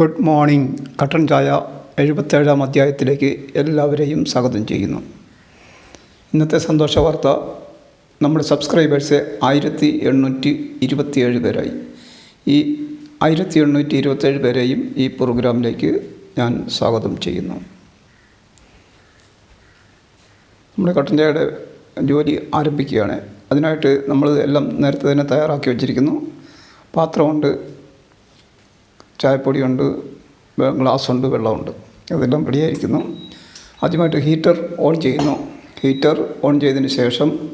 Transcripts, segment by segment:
Good morning കട്ടൻ ചായ എഴുപത്തേഴാം അധ്യായത്തിലേക്ക് എല്ലാവരെയും സ്വാഗതം ചെയ്യുന്നു. ഇന്നത്തെ സന്തോഷ വാർത്ത നമ്മുടെ സബ്സ്ക്രൈബേഴ്സ് ആയിരത്തി എണ്ണൂറ്റി ഇരുപത്തിയേഴ് പേരായി. ഈ ആയിരത്തി എണ്ണൂറ്റി ഇരുപത്തേഴ് പേരെയും ഈ പ്രോഗ്രാമിലേക്ക് ഞാൻ സ്വാഗതം ചെയ്യുന്നു. നമ്മുടെ കട്ടൻ ചായയുടെ ജോലി ആരംഭിക്കുകയാണ്. അതിനായിട്ട് നമ്മൾ എല്ലാം നേരത്തെ തന്നെ തയ്യാറാക്കി വച്ചിരിക്കുന്നു. പാത്രമുണ്ട് ചായപ്പൊടിയുണ്ട് ഗ്ലാസ്സുണ്ട് വെള്ളമുണ്ട്. അതെല്ലാം റെഡിയായിരിക്കുന്നു. ആദ്യമായിട്ട് ഹീറ്റർ ഓൺ ചെയ്യുന്നു. ഹീറ്റർ ഓൺ ചെയ്തതിന് ശേഷം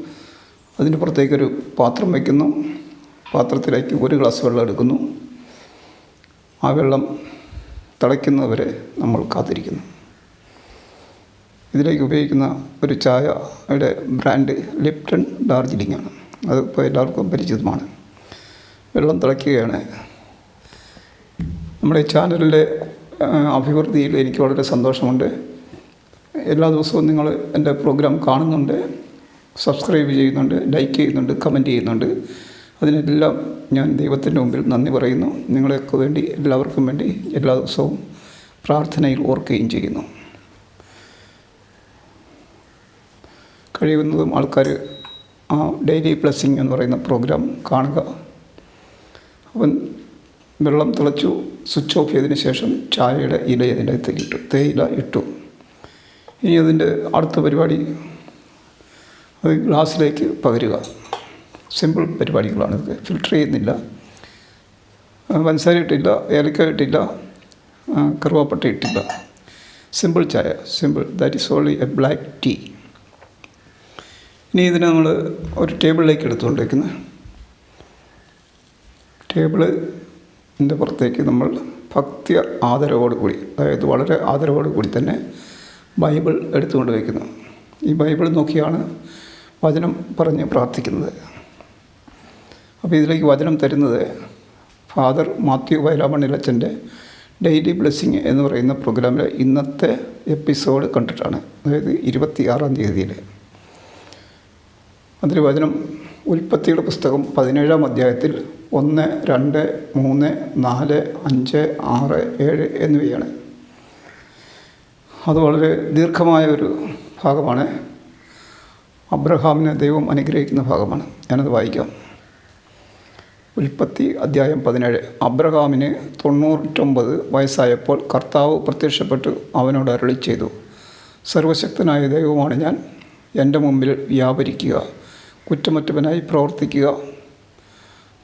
അതിന് പുറത്തേക്കൊരു പാത്രം വയ്ക്കുന്നു. പാത്രത്തിലേക്ക് ഒരു ഗ്ലാസ് വെള്ളം എടുക്കുന്നു. ആ വെള്ളം തിളയ്ക്കുന്നവരെ നമ്മൾ കാത്തിരിക്കുന്നു. ഇതിലേക്ക് ഉപയോഗിക്കുന്ന ഒരു ചായയുടെ ബ്രാൻഡ് ലിപ്റ്റൺ ഡാർജിലിംഗ് ആണ്. അത് ഇപ്പോൾ എല്ലാവർക്കും പരിചിതമാണ്. വെള്ളം തിളയ്ക്കുകയാണ്. നമ്മുടെ ഈ ചാനലിന്റെ അഭിവൃദ്ധിയിൽ എനിക്ക് വളരെ സന്തോഷമുണ്ട്. എല്ലാ ദിവസവും നിങ്ങൾ എന്റെ പ്രോഗ്രാം കാണുന്നുണ്ട് സബ്സ്ക്രൈബ് ചെയ്യുന്നുണ്ട് ലൈക്ക് ചെയ്യുന്നുണ്ട് കമന്റ് ചെയ്യുന്നുണ്ട്. അതിനെല്ലാം ഞാൻ ദൈവത്തിന്റെ മുമ്പിൽ നന്ദി പറയുന്നു. നിങ്ങളെയൊക്കെ വേണ്ടി എല്ലാവർക്കും വേണ്ടി എല്ലാ ദിവസവും പ്രാർത്ഥനയിൽ ഓർക്കുകയും ചെയ്യുന്നു. കഴിയുന്നതും ആൾക്കാർ ആ ഡെയിലി ബ്ലെസ്സിങ് എന്ന് പറയുന്ന പ്രോഗ്രാം കാണുക. അവൻ വെള്ളം തിളച്ചു സ്വിച്ച് ഓഫ് ചെയ്തതിന് ശേഷം ചായയുടെ ഇല അതിന്റെ അകത്തേക്ക് ഇട്ടു തേയില ഇട്ടു. ഇനി അതിന്റെ അടുത്ത പരിപാടി അത് ഗ്ലാസ്സിലേക്ക് പകരുക. സിമ്പിൾ പരിപാടികളാണ് ഇത്. ഫിൽട്ടർ ചെയ്യുന്നില്ല. പഞ്ചസാര ഇട്ടില്ല ഏലക്ക ഇട്ടില്ല കറുവാപ്പട്ട ഇട്ടില്ല. സിമ്പിൾ ചായ. Simple that is only a black tea ഇനി ഇതിനെ നമ്മൾ ഒരു ടേബിളിലേക്ക് എടുത്തുകൊണ്ടിരിക്കുന്നത് ടേബിൾ ന്റെ പുറത്തേക്ക് നമ്മൾ ഭക്തി ആദരവോട് കൂടി അതായത് വളരെ ആദരവോട് കൂടി തന്നെ ബൈബിൾ എടുത്തുകൊണ്ട് വയ്ക്കുന്നു. ഈ ബൈബിൾ നോക്കിയാണ് വചനം പറഞ്ഞ് പ്രാർത്ഥിക്കുന്നത്. അപ്പോൾ ഇതിലേക്ക് വചനം തരുന്നത് ഫാദർ മാത്യു വയലാമണ്ണിലച്ചന്റെ ഡെയിലി ബ്ലെസ്സിങ് എന്ന് പറയുന്ന പ്രോഗ്രാമിലെ ഇന്നത്തെ എപ്പിസോഡ് കണ്ടിട്ടാണ്. അതായത് ഇരുപത്തിയാറാം തീയതിയിൽ. അതിൽ വചനം ഉൽപ്പത്തിയുടെ പുസ്തകം പതിനേഴാം അധ്യായത്തിൽ ഒന്ന് രണ്ട് മൂന്ന് നാല് അഞ്ച് ആറ് ഏഴ് എന്നിവയാണ്. അത് വളരെ ദീർഘമായ ഒരു ഭാഗമാണ്. അബ്രഹാമിനെ ദൈവം അനുഗ്രഹിക്കുന്ന ഭാഗമാണ്. ഞാനത് വായിക്കാം. ഉൽപ്പത്തി അധ്യായം പതിനേഴ്. അബ്രഹാമിന് തൊണ്ണൂറ്റൊമ്പത് വയസ്സായപ്പോൾ കർത്താവ് പ്രത്യക്ഷപ്പെട്ട് അവനോട് അരുളി ചെയ്തു സർവശക്തനായ ദൈവമാണ് ഞാൻ. എന്റെ മുമ്പിൽ വ്യാപരിക്കുക. കുറ്റമറ്റവനായി പ്രവർത്തിക്കുക.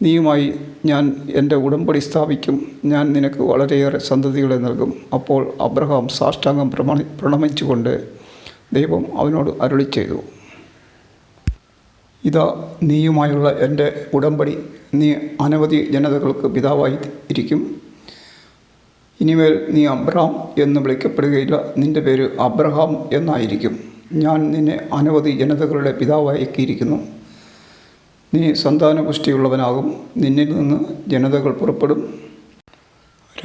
നീയുമായി ഞാൻ എന്റെ ഉടമ്പടി സ്ഥാപിക്കും. ഞാൻ നിനക്ക് വളരെയേറെ സന്തതികളെ നൽകും. അപ്പോൾ അബ്രഹാം സാഷ്ടാംഗം പ്രമണി പ്രണമിച്ചുകൊണ്ട് ദൈവം അവനോട് അരുളി ചെയ്തു. ഇതാ നീയുമായുള്ള എന്റെ ഉടമ്പടി. നീ അനവധി ജനതകൾക്ക് പിതാവായി ഇരിക്കും. ഇനിമേൽ നീ അബ്രഹാം എന്ന് വിളിക്കപ്പെടുകയില്ല. നിന്റെ പേര് അബ്രഹാം എന്നായിരിക്കും. ഞാൻ നിന്നെ അനവധി ജനതകളുടെ പിതാവാക്കിയിരിക്കുന്നു നീ സന്താനപുഷ്ടിയുള്ളവനാകും. നിന്നിൽ നിന്ന് ജനതകൾ പുറപ്പെടും.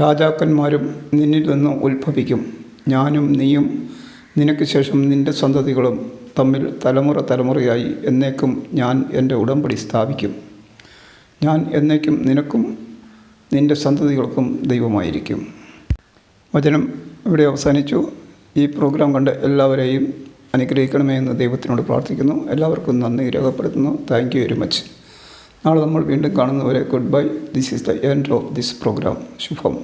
രാജാക്കന്മാരും നിന്നിൽ നിന്ന് ഉത്ഭവിക്കും. ഞാനും നീയും നിനക്ക് ശേഷം നിന്റെ സന്തതികളും തമ്മിൽ തലമുറ തലമുറയായി എന്നേക്കും ഞാൻ എന്റെ ഉടമ്പടി സ്ഥാപിക്കും. ഞാൻ എന്നേക്കും നിനക്കും നിന്റെ സന്തതികൾക്കും ദൈവമായിരിക്കും. വചനം ഇവിടെ അവസാനിച്ചു. ഈ പ്രോഗ്രാം കണ്ട് എല്ലാവരെയും അനുഗ്രഹിക്കണമേ എന്ന് ദൈവത്തിനോട് പ്രാർത്ഥിക്കുന്നു. എല്ലാവർക്കും നന്ദി രേഖപ്പെടുത്തുന്നു. താങ്ക് യു വെരി മച്ച് നാളെ നമ്മൾ വീണ്ടും കാണുന്നവരെ good bye this is the end of this programme Shubham.